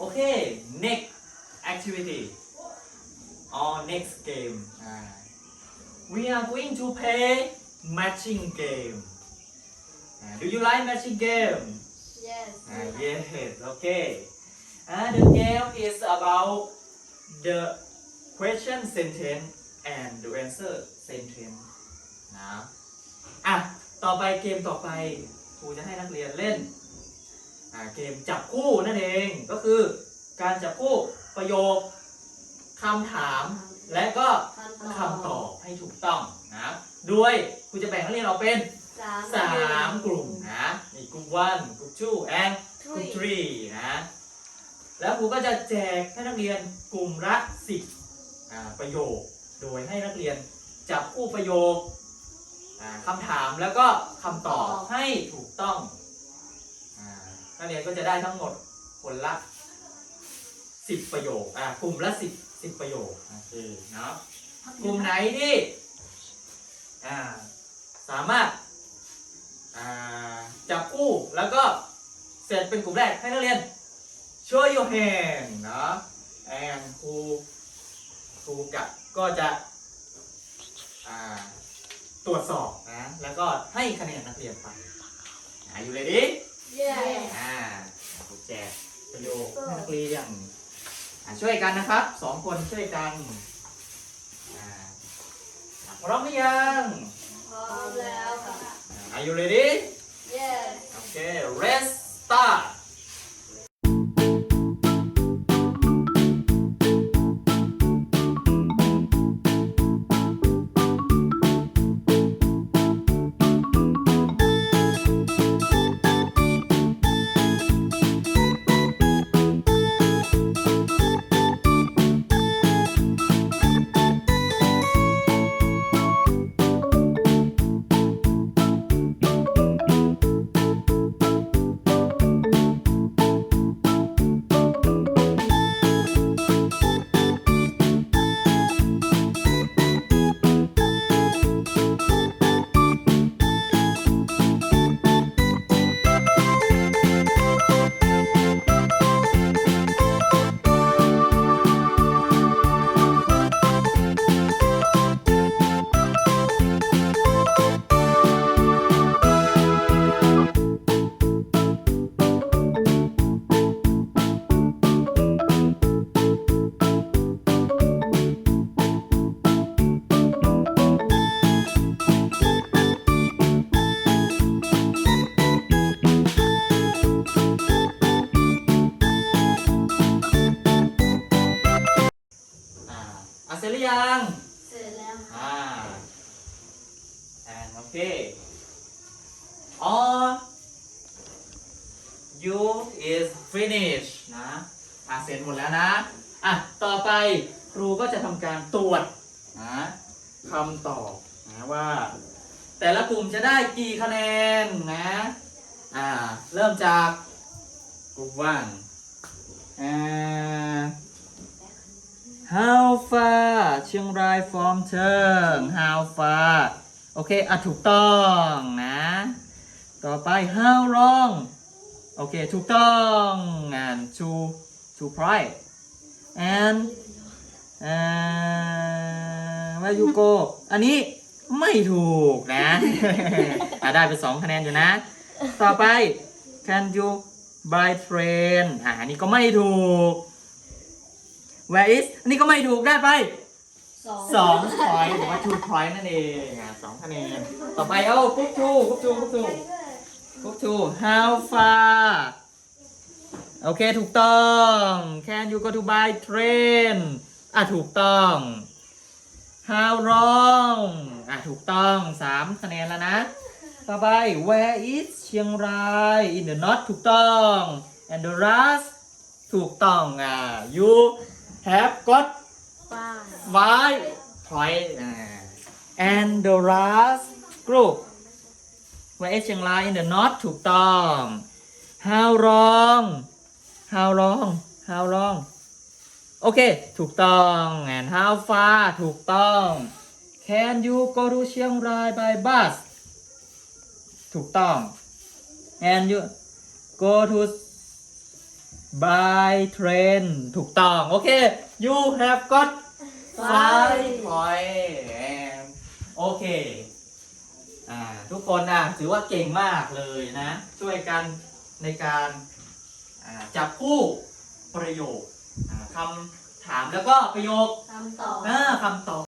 Okay, next activity or next game. Ah, we are going to play matching game. Ah, do you like matching game? Yes. Ah, yes, okay. Ah, the game is about the question sentence and the answer sentence นะ อะ ต่อไปเกมต่อไปครูจะให้นักเรียนเล่นอ่า เกมจับคู่นั่นเองก็คือการจับคู่ประโยคคำถามและก็คำตอบให้ถูกต้องนะโดยครูจะแบ่งนักเรียนออกเป็นสามสามกลุ่มนะมีกลุ่ม one กลุ่ม two and กลุ่ม three นะแล้วครูก็จะแจกให้นักเรียนกลุ่มละสิบอ่าประโยค โดยให้นักเรียนจับคู่ประโยคอ่าคำถามแล้วก็คำตอบให้ถูกต้องอ่า นักเรียนก็จะได้ทั้งหมดคนละสิบประโยคอ่ากลุ่มละสิบสิบประโยคโอเคเนาะกลุ่มไหนที่อ่าสามารถอ่าจับคู่แล้วก็เสร็จเป็นกลุ่มแรกให้นักเรียน show your hand เนาะ and ครูครูกับก็จะอ่าตรวจสอบนะแล้วก็ให้คะแนนนักเรียนไปอยู่เลยดิ Yes. อ่าครูแจกประโยคให้นักเรียนอ่าช่วยกันนะครับสองคนช่วยกันอ่าพร้อมหรือยังพร้อมแล้วค่ะ Are you ready? Yes. Okay, let's ร็จหรือยัง เสร็จแล้วอ่า and okay all you is finished นะอะเสร็จหมดแล้วนะ อะ ต่อไปครูก็จะทำการตรวจนะคำตอบนะว่า แต่ละกลุ่มจะได้กี่คะแนนนะ อ่า เริ่มจากกลุ่มว่างอ่า How far เชียงราย from เชิง How far โอเค อะ ถูกต้องนะ ต่อไป How long โอเค ถูกต้อง and to to pride and uh, where you go อันนี้ไม่ถูกนะ อะ ได้ไป2คะแนนอยู่นะ ต่อไป can you buy train อะอันนี้ก็ไม่ถูก where is อันนี้ก็ไม่ถูกได้ไป สองสอง point หรือว่า two point นั่นเองอะสองคะแนนต่อไปเอากุ๊กทูกุ๊กทูกุ๊กทูกุ๊กทู how far โอเคถูกต้อง can you go to by train อะถูกต้อง how long อะถูกต้องสามคะแนนแล้วนะ ต่อไป where is เชียงราย in the north ถูกต้อง and the last ถูกต้องอะ you have got five point อ่า and the last group where is เชียงราย in the north ถูกต้อง how long how long how long โอเค ถูกต้อง and how far ถูกต้อง can you go to เชียงราย by bus ถูกต้อง and you go to by train ถูกต้อง โอเค you have got five point โอเค อ่า ทุกคนนะถือว่าเก่งมากเลยนะ ช่วยกันในการอ่าจับคู่ประโยคอ่าคำถามแล้วก็ประโยคคำตอบอ่าคำตอบ